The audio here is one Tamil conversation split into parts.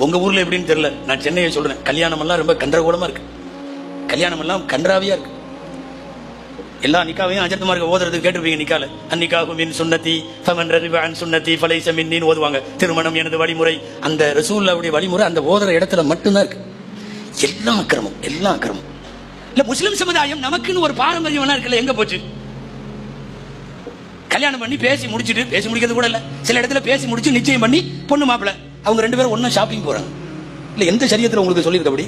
உங்க ஊர்ல எப்படின்னு தெரியல. நான் சென்னையை சொல்றேன். கல்யாணம் எல்லாம் ரொம்ப கன்றகோலமா இருக்கு. கல்யாணம் எல்லாம் கன்றாவியா இருக்கு. எல்லா நிக்காவையும் அஜர்த்தமா இருக்க ஓதுறது கேட்டுருப்பீங்க நிக்கால. அந்நிக்காகும் மின் சுண்ணத்தி ஃபமன் ரரிவான் சுண்ணத்தி ஃபலைச மின்னின்னு ஓதுவாங்க. திருமணம் எனது வழிமுறை. அந்த ரசூல்லாவுடைய வழிமுறை அந்த ஓதுற இடத்துல மட்டும்தான் இருக்கு. எல்லா அக்கிரமம் எல்லா அக்கிரமம். இல்ல முஸ்லிம் சமுதாயம் நமக்குன்னு ஒரு பாரம்பரியம் இருக்குல்ல எங்க போச்சு? கல்யாணம் பண்ணி பேசி முடிச்சுட்டு பேசி முடிக்கிறது கூட இல்ல. சில இடத்துல பேசி முடிச்சு நிச்சயம் பண்ணி பொண்ணு மாப்பிள. அவங்க ரெண்டு பேரும் ஒன்றும் ஷாப்பிங் போகிறாங்க இல்லை எந்த சரியத்தில் உங்களுக்கு சொல்லியிருக்கபடி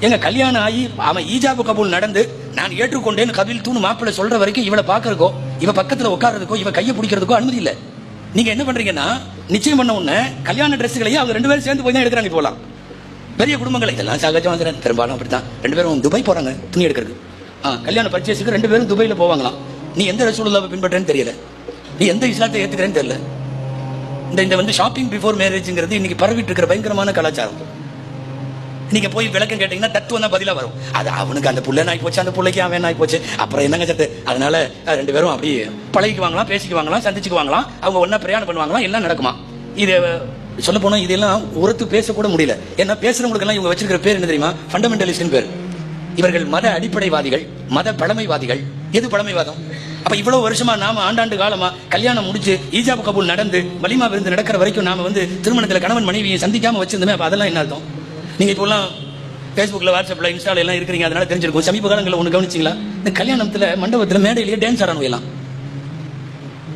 எங்க கல்யாணம் ஆகி அவன் ஈஜாபு கபூல் நடந்து நான் ஏற்றுக்கொண்டேன் கபில் தூணு மாப்பிள்ளை சொல்ற வரைக்கும் இவளை பாக்குறதுக்கோ இவ பக்கத்துல உட்கார்றதுக்கோ இவ கையை பிடிக்கிறதுக்கோ அனுமதி இல்ல. நீங்க என்ன பண்றீங்கன்னா நிச்சயம் பண்ண உடனே கல்யாண ட்ரெஸ்ஸுகளையும் அவங்க ரெண்டு பேரும் சேர்ந்து போய் தான் எடுக்கிறாங்க போலாம் பெரிய குடும்பங்கள் இதெல்லாம் வந்துடுறேன் பெரும்பாலும் அப்படித்தான். ரெண்டு பேரும் துபாய் போறாங்க துணி எடுக்கிறதுக்கு. ஆ கல்யாண பர்ச்சேஸுக்கு ரெண்டு பேரும் துபாயில போவாங்களாம். நீ எந்த ரசூலுல்லாவை பின்பற்றேன்னு தெரியல. நீ எந்த இஸ்லாத்தை ஏத்துக்கிறேன்னு தெரியல. இந்த இந்த வந்து ஷாப்பிங் பிஃபோர் மேரேஜ்ங்கிறது இன்னைக்கு பரவிட்டு இருக்கிற பயங்கரமான கலாச்சாரம். நீங்க போய் விளக்கம் கேட்டீங்கன்னா தத்துவம் தான் பதிலாக வரும். அது அவனுக்கு அந்த புள்ள நாய் போச்சு அந்த பிள்ளைக்கு அவன் நாய் போச்சு. அப்புறம் என்னங்க சத்து? அதனால ரெண்டு பேரும் அப்படி பழகிக்குவாங்களாம் பேசிக்குவாங்களாம் சந்திச்சுக்குவாங்களாம். அவங்க ஒன்றா பிரயாணம் பண்ணுவாங்களாம் எல்லாம் நடக்குமா? இது சொல்ல போனால் இதெல்லாம் உரத்து பேசக்கூட முடியல. ஏன்னா பேசுறவங்களுக்கெல்லாம் இவங்க வச்சிருக்கிற பேர் என்ன தெரியுமா? ஃபண்டமெண்டலிஸ்ட் பேர். இவர்கள் மத அடிப்படைவாதிகள் மத பழமைவாதிகள். எது பழமைவாதம்? அப்ப இவ்வளவு வருஷமா நாம ஆண்டாண்டு காலமா கல்யாணம் முடிச்சு ஈஜாபு கபூல் நடந்து வலிமா விருந்து நடக்கிற வரைக்கும் நாம வந்து திருமணத்துல கணவன் மனைவியை சந்திக்காம வச்சிருந்தோமே அப்ப அதெல்லாம் என்ன அர்த்தம்? நீங்க இப்போலாம் ஃபேஸ்புக்கில் வாட்ஸ்அப்ல இன்ஸ்டால எல்லாம் இருக்கிறீங்க அதனால தெரிஞ்சிருக்கும். சமீப காலங்களில் ஒன்று கவனிச்சிங்களா? இந்த கல்யாணத்துல மண்டபத்துல மேடையிலேயே டான்ஸ் ஆடணும் எல்லாம்.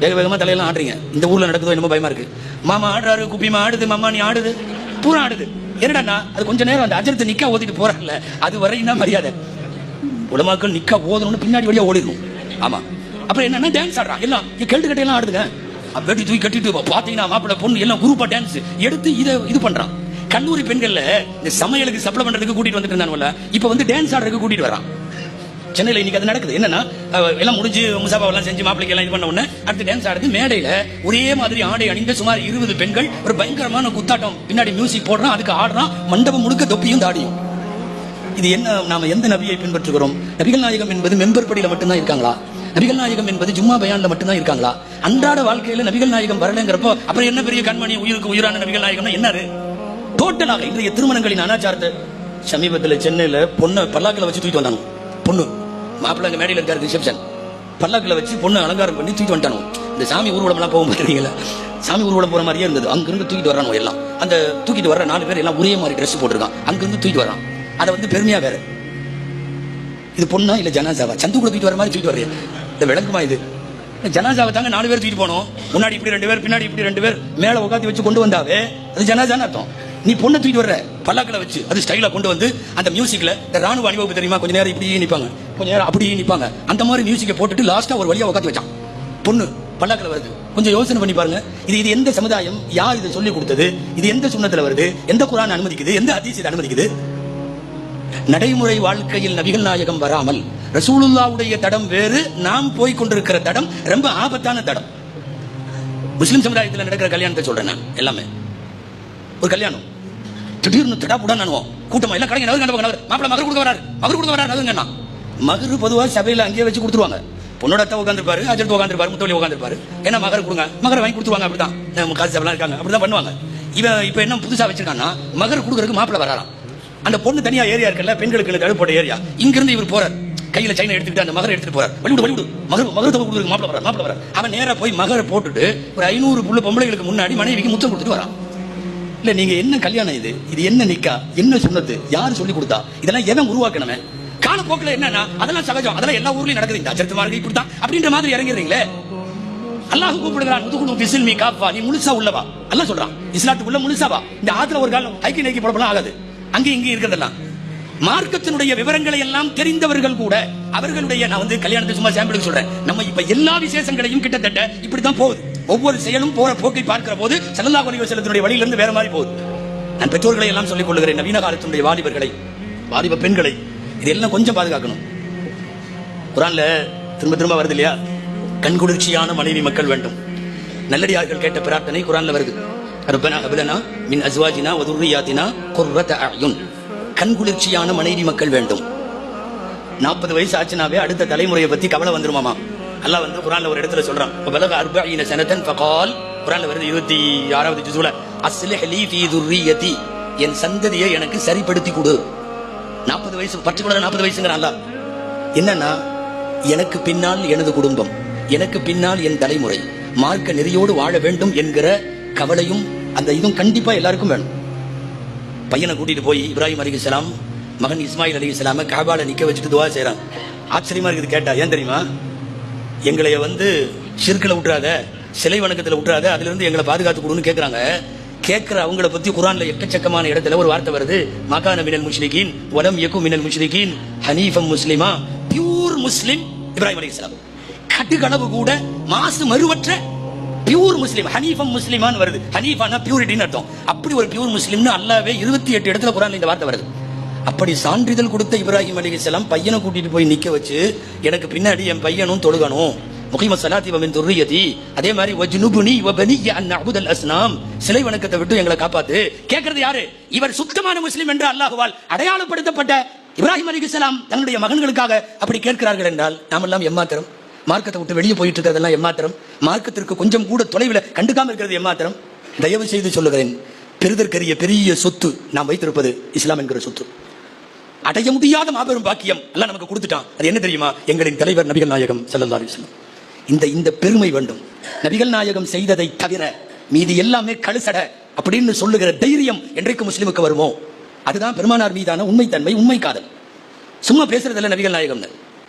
வேக வேகமா தலையெல்லாம் ஆடுறீங்க. இந்த ஊர்ல நடக்குதோ என்னமோ பயமா இருக்கு. மாமா ஆடுறாரு குப்பிமா ஆடுது மாமா நீ ஆடுது. பூரா ஆடுது. என்னடா அது கொஞ்ச நேரம் அந்த அஜரத்தை நிக்கா ஓதிட்டு போறாங்கல்ல அது வரையும் தான் மரியாதை? உலமாக்கள் நிக்கா ஓதணும்னு பின்னாடி வழியா ஓடிடும் ஆமா. அப்புறம் என்னன்னா டான்ஸ் ஆடுறான் எல்லாம் இங்க கெட்டு கட்டையெல்லாம் ஆடுதுங்க வெட்டி தூக்கி கட்டிட்டு பா- பாத்தீங்கன்னா மாப்பிள்ளை பொண்ணு எல்லாம் குரூப்பா டான்ஸ் எடுத்து இதை இது பண்றான். கல்லூரி பெண்கள்ல இந்த சமையலுக்கு சப்ளை பண்றதுக்கு கூட்டிட்டு வந்துட்டு இருந்தானுவல்ல. இப்ப வந்து டான்ஸ் ஆடுறதுக்கு கூட்டிட்டு வரான். சென்னையில இன்னைக்கு அது நடக்குது. என்னன்னா எல்லாம் முடிஞ்சு முசாபா எல்லாம் செஞ்சு மாப்பிளைக்கு எல்லாம் இது பண்ண உடனே அடுத்து டான்ஸ் ஆடுது. மேடையில ஒரே மாதிரி ஆடை அணிந்த சுமார் இருபது பெண்கள் ஒரு பயங்கரமான குத்தாட்டம். பின்னாடி மியூசிக் போடுறான் அதுக்கு ஆடுறான். மண்டபம் முழுக்க தொப்பியும் தாடியும். இது என்ன நாம எந்த நபியை பின்பற்றுகிறோம்? நபிகள் நாயகம் என்பது மெம்பர் படியில மட்டும்தான் இருக்காங்களா? நபிகள் நாயகம் என்பது ஜும்மா பயான்ல மட்டும்தான் இருக்காங்களா? அன்றாட வாழ்க்கையில நபிகள் நாயகம் வரலங்கிறப்போ அப்புறம் என்ன பெரிய கண்மணி உயிருக்கு உயிரான நபிகள் நாயகம்னா என்னது? டோட்டலாக இன்றைய திருமணங்களின் அனாச்சாரத்தை சமீபத்துல சென்னையில பொண்ணை பல்லாக்கில் வச்சு தூக்கிட்டு வந்தாங்க பொண்ணு. மாப்பிள்ளை அங்க மேடையில இருக்காரு ரிசப்ஷன் பல்லாக்கில் வச்சு பொண்ணு அலங்காரம் பண்ணி தூக்கிட்டு வந்துட்டானோ இந்த சாமி ஊர்வலம் எல்லாம் போக மாட்டீங்களா சாமி ஊர்வலம் போற மாதிரியே இருந்தது. அங்கிருந்து தூக்கிட்டு வரானோ எல்லாம். அந்த தூக்கிட்டு வர நாலு பேர் எல்லாம் ஒரே மாதிரி ட்ரெஸ் போட்டிருக்கான். அங்கிருந்து தூக்கிட்டு வரான் அதை வந்து பெருமையா வேற. இது பொண்ணா இல்ல ஜனாசாவா? சந்து கூட தூக்கிட்டு வர மாதிரி தூக்கிட்டு வர்றேன் இந்த விளங்குமா இது? ஜனாசாவை தாங்க நாலு பேர் தூக்கிட்டு போனோம். முன்னாடி இப்படி ரெண்டு பேர் பின்னாடி இப்படி ரெண்டு பேர் மேல உட்காந்து வச்சு கொண்டு வந்தாவே அது ஜனாசான்னு அர்த்தம். நீ பொண்ணை தூக்கிட்டு வர்ற பல்லாக்கில் வச்சு அது ஸ்டைலா கொண்டு வந்து அந்த மியூசிக்ல இந்த ராணுவ அணிவகுப்பு தெரியுமா? கொஞ்ச நேரம் இப்படி நிப்பாங்க. கொஞ்ச நேரம் அப்படி நிப்பாங்க. அந்த மாதிரி மியூசிக்கை போட்டுட்டு லாஸ்டா ஒரு வழியா உட்காந்து வச்சான். பொண்ணு பல்லாக்கில் வருது. கொஞ்சம் யோசனை பண்ணி பாருங்க. இது இது எந்த சமுதாயம்? யார் இதை சொல்லி கொடுத்தது? இது எந்த சுண்ணத்தில் வருது? எந்த குரான் அனுமதிக்குது? எந்த அதிசயத்தை அனுமதிக்குது? நடைமுறை வாழ்க்கையில் நபிகள் நாயகம் வராமல் ரசூலுல்லாவுடைய தடம் வேறு நாம் போய் கொண்டிருக்கிற தடம் ரொம்ப ஆபத்தான தடம். முஸ்லிம் சமுதாயத்தில் நடக்கிற கல்யாணத்தை சொல்றேன் நான் எல்லாமே. ஒரு கல்யாணம். திடீர்னு திடாப்புடா நானுவோம் கூட்டமா எல்லாம் கடைங்க நகர். கண்டவங்க மாப்பிள மகர் கொடுக்க வராரு. மகர் கொடுக்க வராரு அதுங்க நான் மகர் பொதுவா சபையில அங்கேயே வச்சு கொடுத்துருவாங்க. பொண்ணோட அத்தை உட்காந்துருப்பாரு அஜெட் உட்காந்துருப்பாரு முத்தவழி உட்காந்துருப்பாரு ஏன்னா மகர் கொடுங்க. மகரை வாங்கி கொடுத்துருவாங்க அப்படிதான் காசு சபைலாம் இருக்காங்க. அப்படிதான் பண்ணுவாங்க. இவன் இப்ப என்ன புதுசா வச்சிருக்கான்னா மகர் கொடுக்கறதுக்கு மாப்பிள வராராம். அந்த பொண்ணு தனியா ஏரியா இருக்குல்ல பெண்களுக்கு தடுப்பு போட்ட ஏரியா. இங்க இருந்து இவர் போறார். கையில சைனை எடுத்துக்கிட்டு அந்த மகரை எடுத்துட்டு போறார். வழிவிடு வழிவிடு மகர் மகர் தொகை கொடுக்குறதுக்கு மாப்பிள வர மாப்பிள வர அவன் நேரா போய் மகரை போட்டுட்டு ஒரு ஐநூறு புள்ள பொம்பளைகளுக்கு முன்னாடி மனைவிக்கு முத்தம் கொடுத்துட்டு வரான். இல்ல நீங்க என்ன கல்யாணம் இது? இது என்ன நிக்கா? என்ன சொன்னது? யாரு சொல்லி கொடுத்தா? இதெல்லாம் எவன் உருவாக்கணுமே காலப்போக்கில் என்னன்னா அதெல்லாம் சகஜம். அதெல்லாம் எல்லா ஊர்லயும் நடக்குது. இந்த அஜர்த்து மார்க்கு இப்படித்தான். அப்படின்ற மாதிரி இறங்கிறீங்களே அல்லாஹ் கூப்பிடுகிறான் பிசில் மீ காப்பா நீ முழுசா உள்ளவா அல்லாஹ் சொல்றான் இஸ்லாத்துக்குள்ள முழுசாவா இந்த ஆத்துல ஒரு காலம் ஐக்கிய நைக்கி போடப்படலாம் ஆகாது. அங்கே இங்கே இருக்கிறதெல்லாம். மார்க்கத்தினுடைய விவரங்களை எல்லாம் தெரிந்தவர்கள் கூட அவர்களுடைய நான் வந்து கல்யாணத்தை சும்மா சாம்பிளுக்கு சொல்றேன். நம்ம இப்ப எல்லா விசேஷங்களையும் கிட்டத்தட்ட இப்படித்தான் போகுது. ஒவ்வொரு செயலும் போற போக்கை பார்க்கிற போது சல்லல்லாஹு அலைஹி செல்லத்தினுடைய வழியிலிருந்து வேற மாதிரி போகுது. நான் பெற்றோர்களை எல்லாம் சொல்லிக் கொள்கிறேன் நவீன காலத்தினுடைய வாலிபர்களை வாலிப பெண்களை. இதெல்லாம் கொஞ்சம் பாதுகாக்கணும். குரான்ல திரும்ப திரும்ப வருது இல்லையா? கண்குளிர்ச்சியான மனைவி மக்கள் வேண்டும். நல்லடியார்கள் கேட்ட பிரார்த்தனை குரான்ல வருது. ரப்பனா ஹப்லனா மின் அஸ்வாஜினா வ துர்ரியாத்தினா குர்ரத அயுன் கண்குளிர்ச்சியான மனைவி மக்கள் வேண்டும். நாற்பது வயசு ஆச்சுனாவே அடுத்த தலைமுறையை பத்தி கவலை வந்துருமாமா? அல்லாஹ் வந்து குரான்ல ஒரு இடத்துல சொல்றான். பலக அர்பஈன சனதன் ஃபகால். குரான்ல வருது இருபத்தி ஆறாவது ஜுசுல அஸ்லிஹ் லீ ஃபீ துர்ரியதி என் சந்ததியை எனக்கு சரிப்படுத்தி கொடு. நாற்பது வயசு பர்டிகுலர் நாற்பது வயசுங்கிறான்ல என்னன்னா எனக்கு பின்னால் எனது குடும்பம் எனக்கு பின்னால் என் தலைமுறை மார்க்க நெறியோடு வாழ வேண்டும் என்கிற கவலையும் அந்த இதுவும் கண்டிப்பா எல்லாருக்கும் வேணும். பையனை கூட்டிட்டு போய் இப்ராஹிம் அலிகலாம் மகன் இஸ்மாயில் அலிகலாம காபால நிக்க வச்சுட்டு துவா செய்றான். ஆச்சரியமா இருக்குது கேட்டா ஏன் தெரியுமா? எங்களைய வந்து சிற்கில் விட்டுறாத சிலை வணக்கத்தில் விட்டுறாத அதுல இருந்து எங்களை பாதுகாத்து கொடுன்னு கேட்கறாங்க கேட்கிற அவங்கள பத்தி குரான்ல எக்கச்சக்கமான இடத்துல ஒரு வார்த்தை வருது. மகான மினல் முஷ்ரிகீன் வலம் இயக்கும் மினல் முஷ்ரிகீன் ஹனீஃபம் முஸ்லிமா பியூர் முஸ்லிம் இப்ராஹிம் அலிஸ்லாம் கட்டுக்கனவு கூட மாசு மறுவற்ற பியூர் முஸ்லீம் ஹனீஃபம் முஸ்லிமான்னு வருது. ஹனீஃபானா பியூரிட்டின்னு அர்த்தம். அப்படி ஒரு பியூர் முஸ்லீம்னு அல்லாவே இருபத்தி எட்டு இடத்துல குரான் இந்த வார்த்தை வருது. அப்படி சான்றிதழ் கொடுத்த இப்ராஹிம் அலிகலாம் பையனை கூட்டிட்டு போய் நிக்க வச்சு எனக்கு பின்னாடி என் பையனும் தொழுகணும். முகிம சலாத்தி வமின் துர்ரியதி. அதே மாதிரி வஜ்னுபுனி வபனி அன் அபுதல் அஸ்னாம். சிலை வணக்கத்தை விட்டு எங்களை காப்பாத்து. கேட்கறது யாரு? இவர் சுத்தமான முஸ்லீம் என்று அல்லாஹுவால் அடையாளப்படுத்தப்பட்ட இப்ராஹிம் அலிகலாம் தன்னுடைய மகன்களுக்காக அப்படி கேட்கிறார்கள் என்றால் நாமெல்லாம் எம்மாத்திரம் மார்க்கத்தை விட்டு வெளியே போயிட்டு இருக்கிறதெல்லாம் எம்மாத்திரம்? மார்க்கத்திற்கு கொஞ்சம் கூட தொலைவில் கண்டுக்காமல் இருக்கிறது எம்மாத்திரம்? தயவு செய்து சொல்லுகிறேன் பெரிதற்கரிய பெரிய சொத்து நாம் வைத்திருப்பது இஸ்லாம் என்கிற சொத்து. அடைய முடியாத மாபெரும் பாக்கியம் எல்லாம் நமக்கு கொடுத்துட்டான். அது என்ன தெரியுமா? எங்களின் தலைவர் நபிகள் நாயகம் செல்லல்லா அலிஸ்லாம் இந்த இந்த பெருமை வேண்டும். நபிகள் நாயகம் செய்ததை தவிர மீதி எல்லாமே கழுசட அப்படின்னு சொல்லுகிற தைரியம் என்றைக்கு முஸ்லிமுக்கு வருமோ? அதுதான் பெருமானார் மீதான உண்மைத்தன்மை உண்மை காதல். சும்மா பேசுறதில்ல நபிகள் நாயகம்